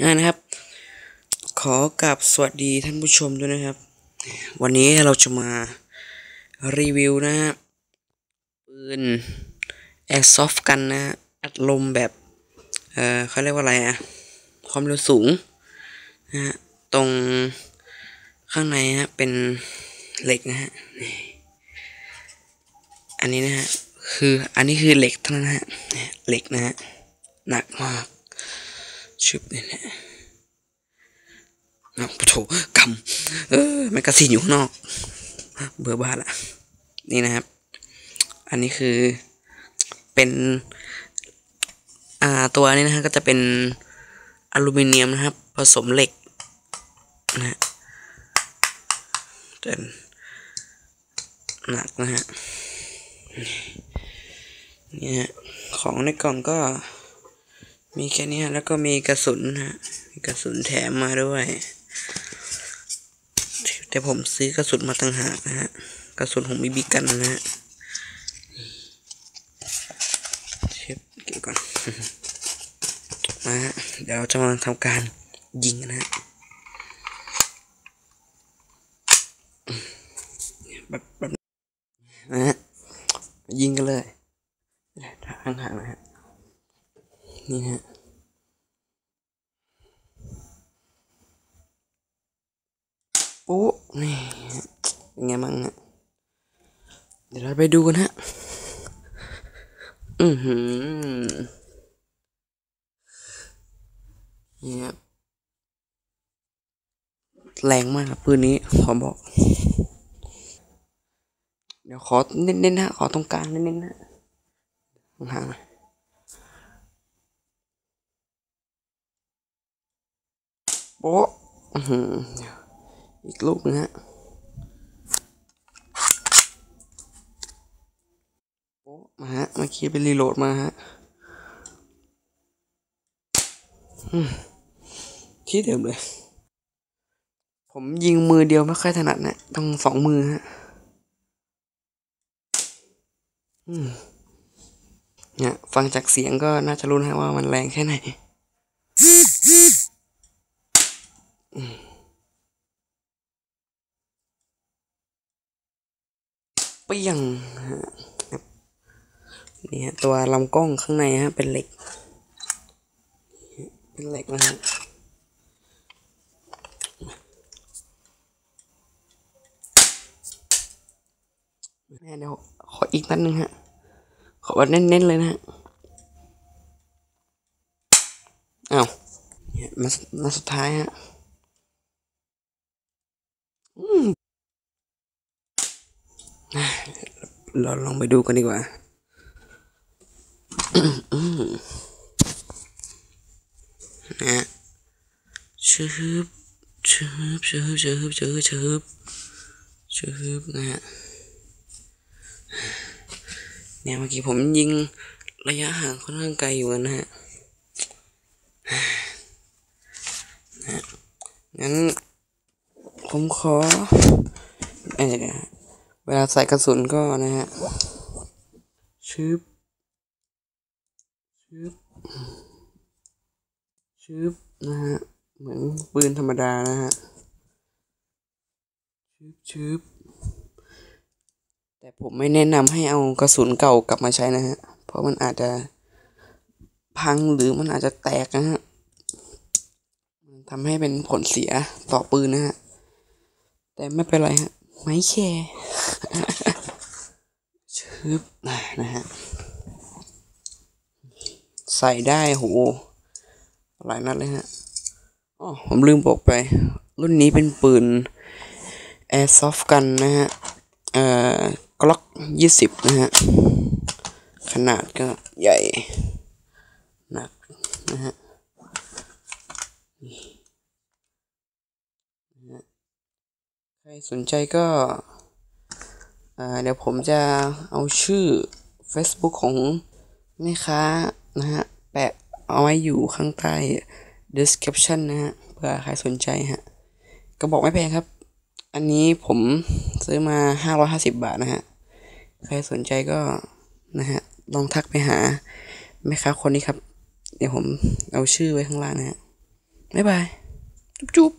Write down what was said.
นะครับ ขอกราบสวัสดีท่านผู้ชมด้วยนะครับ วันนี้เราจะมารีวิวนะฮะปืน Airsoft กันนะฮะอัดลมแบบ เออเขาเรียกว่าอะไรอะความเร็วสูงนะฮะตรงข้างในฮะเป็นเหล็กนะฮะอันนี้นะฮะคืออันนี้คือเหล็กเท่านั้นฮะเหล็กนะฮะหนักมาก ชึบเนี่ยนะอ้าโถกำเออแมกกาซีนอยู่ข้างนอก เบื่อบ้านละนี่นะครับ อันนี้คือเป็นอ่าตัวนี้นะฮะก็จะเป็นอลูมิเนียมนะครับ ผสมเหล็กนะฮะเป็นหนักนะฮะนี่ฮะของในกล่องก็ มีแค่นี้ฮะแล้วก็มีกระสุนฮะมีกระสุนแถมมาด้วย แต่ผมซื้อกระสุนมาตั้งหากนะฮะ กระสุนของบีบีกันนะฮะเชฟเก็บก่อน มาฮะ เดี๋ยวเราจะมาทำการยิงนะฮะแบบแบบนะฮะยิงกันเลยห่างๆนะฮะ นี่ฮะปุ๊นี่เป็นไงบ้างฮะเดี๋ยวเราไปดูกันฮะ อือหือนี่ครับแรงมากครับปืนนี้ขอบอก เดี๋ยวขอเน้นๆนะขอตรงกลางเน้นๆนะห่างๆหน่อย โป๊ะอีกลูกนึงฮะโป๊ะมาฮะเมื่อกี้ไปรีโหลดมาฮะที่เดิมเลย ผมยิงมือเดียวไม่ค่อยถนัดนะต้องสองมือฮะเนี่ยฟังจากเสียงก็น่าจะรู้นะว่ามันแรงแค่ไหน เปี้ยงนี่ฮะตัวลำกล้องข้างในฮะเป็นเหล็ก เป็นเหล็กนะฮะแม่เดี๋ยวขออีกนัดหนึ่งฮะ ขอแบบเน้นๆเลยนะฮะอ้าวเนี่ยมาสุดท้ายฮะ เราลองไปดูกันดีกว่านะชืบชืบชืบชืบชืบชืบชืบนะฮะเนี่ยเมื่อกี้ผมยิงระยะห่างค่อนข้างไกลอยู่นะฮะนะฮะงั้น ผมขอเอ้ยเดี๋ยวนะเวลาใส่กระสุนก็นะฮะชึบชึบชึบนะฮะ เหมือนปืนธรรมดานะฮะชึบชึบแต่ผมไม่แนะนำให้เอากระสุนเก่ากลับมาใช้นะฮะ เพราะมันอาจจะพังหรือมันอาจจะแตกนะฮะทำให้เป็นผลเสียต่อปืนนะฮะ แต่ไม่เป็นไรฮะไม่แคร์ชึบนะฮะ ใส่ได้โหหลายนัดเลยฮะอ๋อผมลืมบอกไป รุ่นนี้เป็นปืน Airsoft กันนะฮะ เอ่อกล็อกยี่สิบนะฮะ ขนาดก็ใหญ่หนักนะฮะใค รสนใจก็เดี๋ยวผมจะเอาชื่อ Facebook ของแม่ค้านะฮะ แปะเอาไว้อยู่ข้างใต้ description นะฮะเผื่อใครสนใจฮะ ก็บอกไม่แพงครับ อันนี้ผมซื้อมาห้าร้อยห้าสิบบาทนะฮะ ใครสนใจก็นะฮะ ลองทักไปหาแม่ค้าคนนี้ครับ เดี๋ยวผมเอาชื่อไว้ข้างล่างนะฮะ บ๊ายบาย จุ๊บจุ๊บ